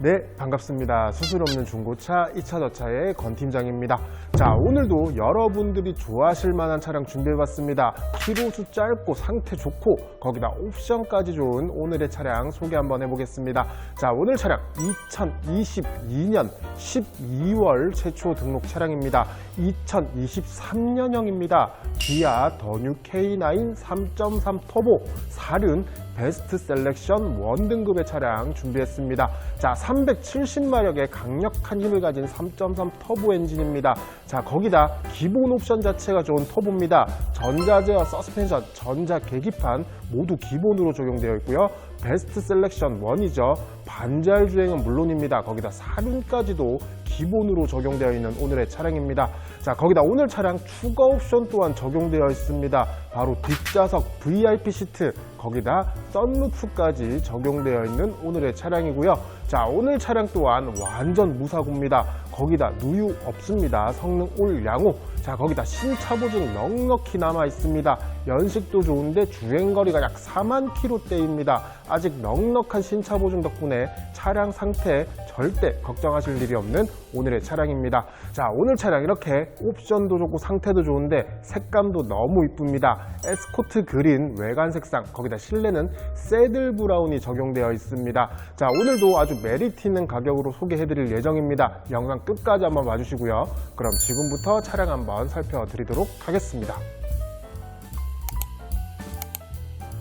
네, 반갑습니다. 수술 없는 중고차 2차 저차의 건 팀장입니다. 자, 오늘도 여러분들이 좋아하실 만한 차량 준비해봤습니다. 키로수 짧고 상태 좋고 거기다 옵션까지 좋은 오늘의 차량 소개 한번 해보겠습니다. 자, 오늘 차량 2022년 12월 최초 등록 차량입니다. 2023년형입니다. 기아 더뉴 K9 3.3 터보 4륜 베스트 셀렉션 원 등급의 차량 준비했습니다. 자, 370마력의 강력한 힘을 가진 3.3 터보 엔진입니다. 자, 거기다 기본 옵션 자체가 좋은 터보입니다. 전자제어 서스펜션, 전자 계기판 모두 기본으로 적용되어 있고요. 베스트 셀렉션 1이죠. 반잘 주행은 물론입니다. 거기다 사륜까지도 기본으로 적용되어 있는 오늘의 차량입니다. 자, 거기다 오늘 차량 추가 옵션 또한 적용되어 있습니다. 바로 뒷좌석 VIP 시트, 거기다 썬루프까지 적용되어 있는 오늘의 차량이고요. 자, 오늘 차량 또한 완전 무사고입니다. 거기다 누유 없습니다. 성능 올 양호. 자, 거기다 신차 보증 넉넉히 남아 있습니다. 연식도 좋은데 주행거리가 약 4만 킬로대입니다. 아직 넉넉한 신차 보증 덕분에 차량 상태 절대 걱정하실 일이 없는 오늘의 차량입니다. 자, 오늘 차량 이렇게 옵션도 좋고 상태도 좋은데 색감도 너무 이쁩니다. 에스코트 그린 외관 색상, 거기다 실내는 새들 브라운이 적용되어 있습니다. 자, 오늘도 아주 메리트 있는 가격으로 소개해드릴 예정입니다. 영상 끝까지 한번 봐주시고요. 그럼 지금부터 차량 한번 살펴드리도록 하겠습니다.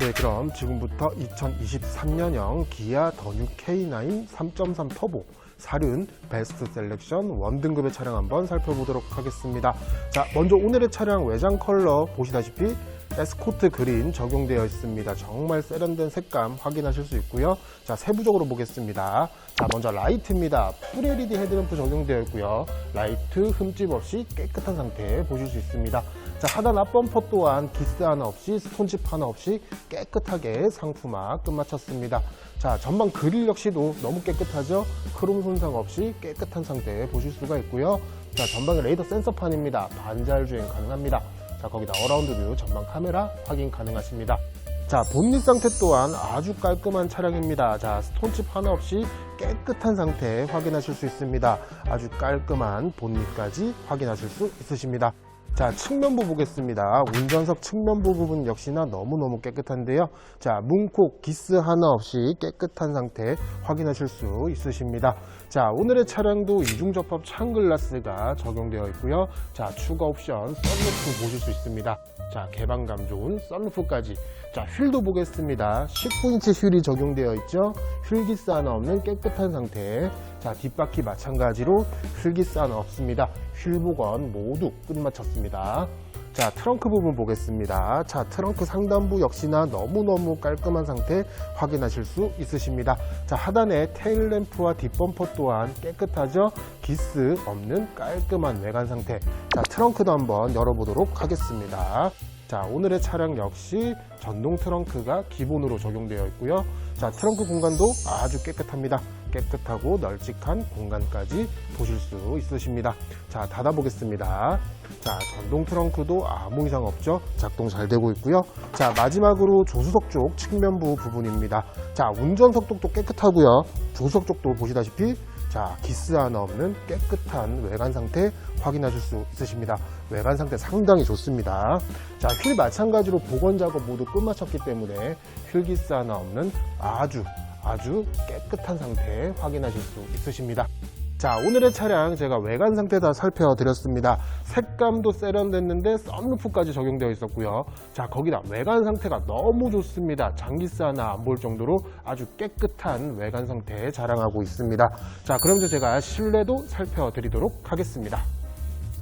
네, 그럼 지금부터 2023년형 기아 더뉴 K9 3.3 터보 사륜 베스트 셀렉션 원등급의 차량 한번 살펴보도록 하겠습니다. 자, 먼저 오늘의 차량 외장 컬러 보시다시피 에스코트 그린 적용되어 있습니다. 정말 세련된 색감 확인하실 수 있고요. 자, 세부적으로 보겠습니다. 자, 먼저 라이트입니다. 풀 LED 헤드램프 적용되어 있고요. 라이트 흠집 없이 깨끗한 상태 보실 수 있습니다. 자, 하단 앞범퍼 또한 기스 하나 없이 스톤칩 하나 없이 깨끗하게 상품화 끝마쳤습니다. 자, 전방 그릴 역시도 너무 깨끗하죠? 크롬 손상 없이 깨끗한 상태 보실 수가 있고요. 자, 전방에 레이더 센서판입니다. 반잘 주행 가능합니다. 자, 거기다 어라운드 뷰 전방 카메라 확인 가능하십니다. 자, 본닛 상태 또한 아주 깔끔한 차량입니다. 자, 스톤칩 하나 없이 깨끗한 상태 확인하실 수 있습니다. 아주 깔끔한 본닛까지 확인하실 수 있으십니다. 자, 측면부 보겠습니다. 운전석 측면부 부분 역시나 너무너무 깨끗한데요. 자, 문콕, 기스 하나 없이 깨끗한 상태 확인하실 수 있으십니다. 자, 오늘의 차량도 이중접합 창글라스가 적용되어 있고요. 자, 추가 옵션 썬루프 보실 수 있습니다. 자, 개방감 좋은 썬루프까지. 자, 휠도 보겠습니다. 19인치 휠이 적용되어 있죠. 휠기스 하나 없는 깨끗한 상태. 자, 뒷바퀴 마찬가지로 휠기스 하나 없습니다. 휠 복원 모두 끝마쳤습니다. 자, 트렁크 부분 보겠습니다. 자, 트렁크 상단부 역시나 너무너무 깔끔한 상태 확인하실 수 있으십니다. 자, 하단에 테일 램프와 뒷범퍼 또한 깨끗하죠? 기스 없는 깔끔한 외관 상태. 자, 트렁크도 한번 열어보도록 하겠습니다. 자, 오늘의 차량 역시 전동 트렁크가 기본으로 적용되어 있고요. 자, 트렁크 공간도 아주 깨끗합니다. 깨끗하고 널찍한 공간까지 보실 수 있으십니다. 자, 닫아보겠습니다. 자, 전동 트렁크도 아무 이상 없죠? 작동 잘 되고 있고요. 자, 마지막으로 조수석 쪽 측면부 부분입니다. 자, 운전석도 깨끗하고요. 조수석 쪽도 보시다시피 자, 기스 하나 없는 깨끗한 외관 상태 확인하실 수 있으십니다. 외관 상태 상당히 좋습니다. 자, 휠 마찬가지로 복원 작업 모두 끝마쳤기 때문에 휠 기스 하나 없는 아주 아주 깨끗한 상태 확인하실 수 있으십니다. 자, 오늘의 차량 제가 외관 상태 다 살펴드렸습니다. 색감도 세련됐는데 썬루프까지 적용되어 있었고요. 자, 거기다 외관 상태가 너무 좋습니다. 장기스 하나 안 볼 정도로 아주 깨끗한 외관 상태 자랑하고 있습니다. 자, 그럼 이제 제가 실내도 살펴드리도록 하겠습니다.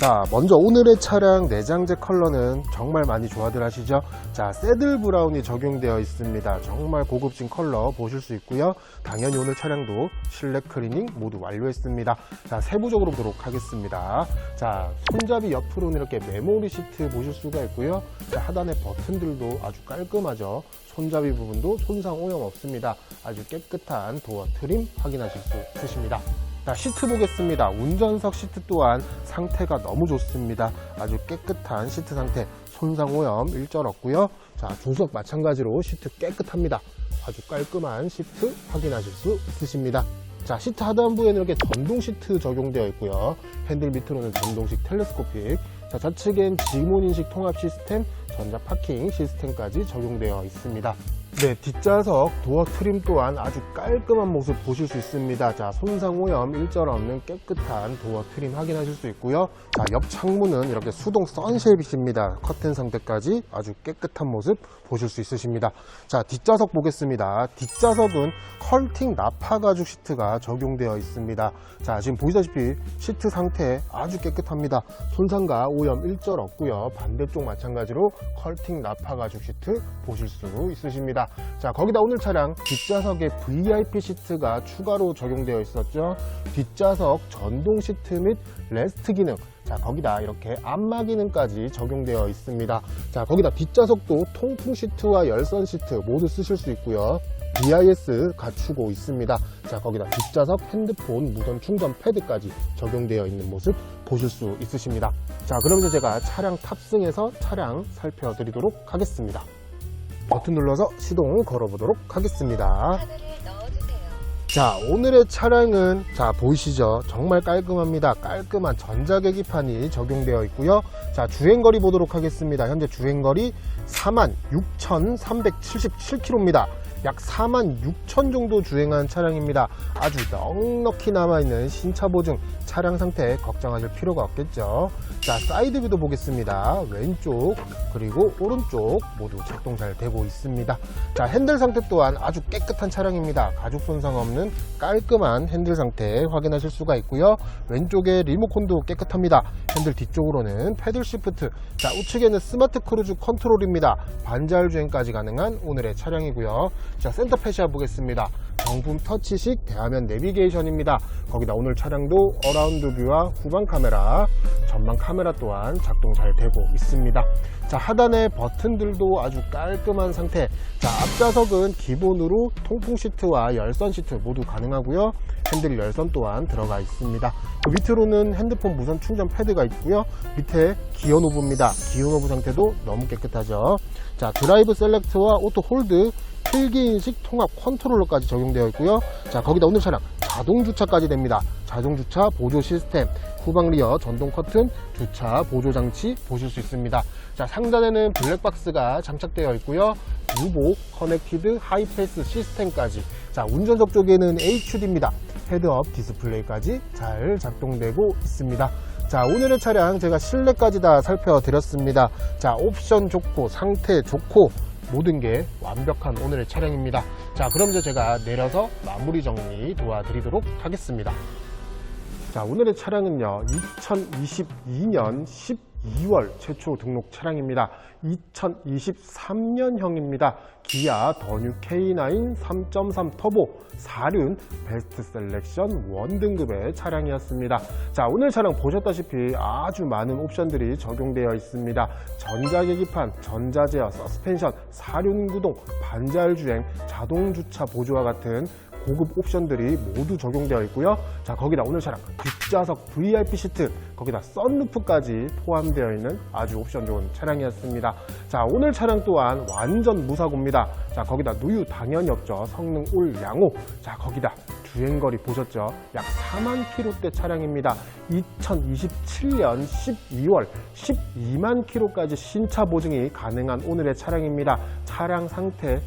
자, 먼저 오늘의 차량 내장재 컬러는 정말 많이 좋아들 하시죠? 자, 새들 브라운이 적용되어 있습니다. 정말 고급진 컬러 보실 수 있고요. 당연히 오늘 차량도 실내 클리닝 모두 완료했습니다. 자, 세부적으로 보도록 하겠습니다. 자, 손잡이 옆으로는 이렇게 메모리 시트 보실 수가 있고요. 자, 하단의 버튼들도 아주 깔끔하죠? 손잡이 부분도 손상 오염 없습니다. 아주 깨끗한 도어 트림 확인하실 수 있으십니다. 자, 시트 보겠습니다. 운전석 시트 또한 상태가 너무 좋습니다. 아주 깨끗한 시트 상태, 손상 오염 일절 없고요. 자, 조수석 마찬가지로 시트 깨끗합니다. 아주 깔끔한 시트 확인하실 수 있으십니다. 자, 시트 하단부에는 이렇게 전동 시트 적용되어 있고요. 핸들 밑으로는 전동식 텔레스코픽. 자, 좌측엔 지문 인식 통합 시스템, 전자 파킹 시스템까지 적용되어 있습니다. 네, 뒷좌석 도어 트림 또한 아주 깔끔한 모습 보실 수 있습니다. 자, 손상 오염 일절 없는 깨끗한 도어 트림 확인하실 수 있고요. 자, 옆 창문은 이렇게 수동 선쉐입이십니다. 커튼 상태까지 아주 깨끗한 모습 보실 수 있으십니다. 자, 뒷좌석 보겠습니다. 뒷좌석은 컬팅 나파 가죽 시트가 적용되어 있습니다. 자, 지금 보시다시피 시트 상태 아주 깨끗합니다. 손상과 오염 일절 없고요. 반대쪽 마찬가지로 컬팅 나파 가죽 시트 보실 수 있으십니다. 자, 거기다 오늘 차량 뒷좌석에 VIP 시트가 추가로 적용되어 있었죠. 뒷좌석 전동 시트 및 레스트 기능. 자, 거기다 이렇게 안마 기능까지 적용되어 있습니다. 자, 거기다 뒷좌석도 통풍 시트와 열선 시트 모두 쓰실 수 있고요. BIS 갖추고 있습니다. 자, 거기다 뒷좌석 핸드폰 무선 충전 패드까지 적용되어 있는 모습 보실 수 있으십니다. 자, 이제 제가 차량 탑승해서 차량 살펴드리도록 하겠습니다. 버튼 눌러서 시동 걸어보도록 하겠습니다. 자, 오늘의 차량은 자, 보이시죠? 정말 깔끔합니다. 깔끔한 전자 계기판이 적용되어 있고요. 자, 주행거리 보도록 하겠습니다. 현재 주행거리 46,377km입니다. 약 4만 6천 정도 주행한 차량입니다. 아주 넉넉히 남아있는 신차 보증 차량 상태 걱정하실 필요가 없겠죠. 자, 사이드뷰도 보겠습니다. 왼쪽 그리고 오른쪽 모두 작동 잘 되고 있습니다. 자, 핸들 상태 또한 아주 깨끗한 차량입니다. 가죽 손상 없는 깔끔한 핸들 상태 확인하실 수가 있고요. 왼쪽에 리모컨도 깨끗합니다. 핸들 뒤쪽으로는 패들 시프트, 자, 우측에는 스마트 크루즈 컨트롤입니다. 반자율 주행까지 가능한 오늘의 차량이고요. 자, 센터 패시아 보겠습니다. 정품 터치식 대화면 내비게이션입니다. 거기다 오늘 차량도 어라운드 뷰와 후방 카메라, 전방 카메라 또한 작동 잘 되고 있습니다. 자, 하단의 버튼들도 아주 깔끔한 상태. 자, 앞좌석은 기본으로 통풍 시트와 열선 시트 모두 가능하고요. 핸들 열선 또한 들어가 있습니다. 그 밑으로는 핸드폰 무선 충전 패드가 있고요. 밑에 기어 노브입니다. 기어 노브 상태도 너무 깨끗하죠. 자, 드라이브 셀렉트와 오토 홀드 필기 인식 통합 컨트롤러까지 적용되어 있고요. 자, 거기다 오늘 차량 자동 주차까지 됩니다. 자동 주차 보조 시스템, 후방 리어 전동 커튼, 주차 보조 장치 보실 수 있습니다. 자, 상단에는 블랙박스가 장착되어 있고요. 유보 커넥티드 하이패스 시스템까지. 자, 운전석 쪽에는 HUD입니다. 헤드업 디스플레이까지 잘 작동되고 있습니다. 자, 오늘의 차량 제가 실내까지 다 살펴드렸습니다. 자, 옵션 좋고 상태 좋고 모든 게 완벽한 오늘의 차량입니다. 자, 그럼 이제 제가 내려서 마무리 정리 도와드리도록 하겠습니다. 자, 오늘의 차량은요, 2022년 12월 최초 등록 차량입니다. 2023년형입니다. 기아 더뉴 K9 3.3 터보 4륜 베스트 셀렉션 원등급의 차량이었습니다. 자, 오늘 차량 보셨다시피 아주 많은 옵션들이 적용되어 있습니다. 전자 계기판, 전자 제어, 서스펜션, 4륜 구동, 반자율 주행, 자동 주차 보조와 같은 고급 옵션들이 모두 적용되어 있고요. 자, 거기다 오늘 차량 뒷좌석 VIP 시트, 거기다 썬루프까지 포함되어 있는 아주 옵션 좋은 차량이었습니다. 자, 오늘 차량 또한 완전 무사고입니다. 자, 거기다 누유 당연히 없죠. 성능 올 양호. 자, 거기다 주행거리 보셨죠? 약 4만 킬로대 차량입니다. 2027년 12월 12만 킬로까지 신차 보증이 가능한 오늘의 차량입니다. 차량 상태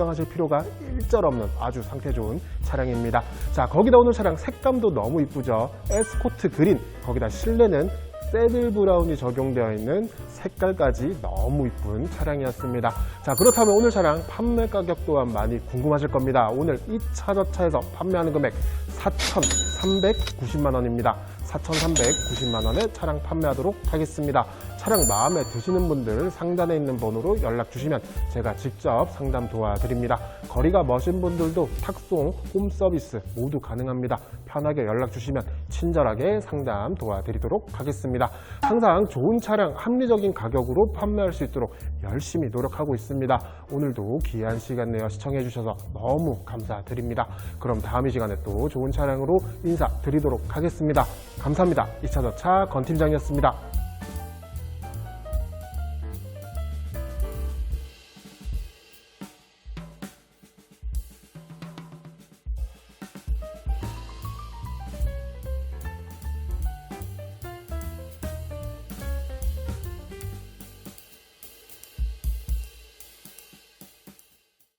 걱정하실 필요가 일절 없는 아주 상태 좋은 차량입니다. 자, 거기다 오늘 차량 색감도 너무 이쁘죠? 에스코트 그린, 거기다 실내는 세빌 브라운이 적용되어 있는 색깔까지 너무 이쁜 차량이었습니다. 자, 그렇다면 오늘 차량 판매 가격 또한 많이 궁금하실 겁니다. 오늘 이 차저차에서 판매하는 금액 4,390만 원입니다. 4,390만 원에 차량 판매하도록 하겠습니다. 차량 마음에 드시는 분들 상단에 있는 번호로 연락 주시면 제가 직접 상담 도와드립니다. 거리가 머신 분들도 탁송, 홈 서비스 모두 가능합니다. 편하게 연락 주시면 친절하게 상담 도와드리도록 하겠습니다. 항상 좋은 차량 합리적인 가격으로 판매할 수 있도록 열심히 노력하고 있습니다. 오늘도 귀한 시간 내어 시청해 주셔서 너무 감사드립니다. 그럼 다음 이 시간에 또 좋은 차량으로 인사드리도록 하겠습니다. 감사합니다. 2차저차 건팀장이었습니다.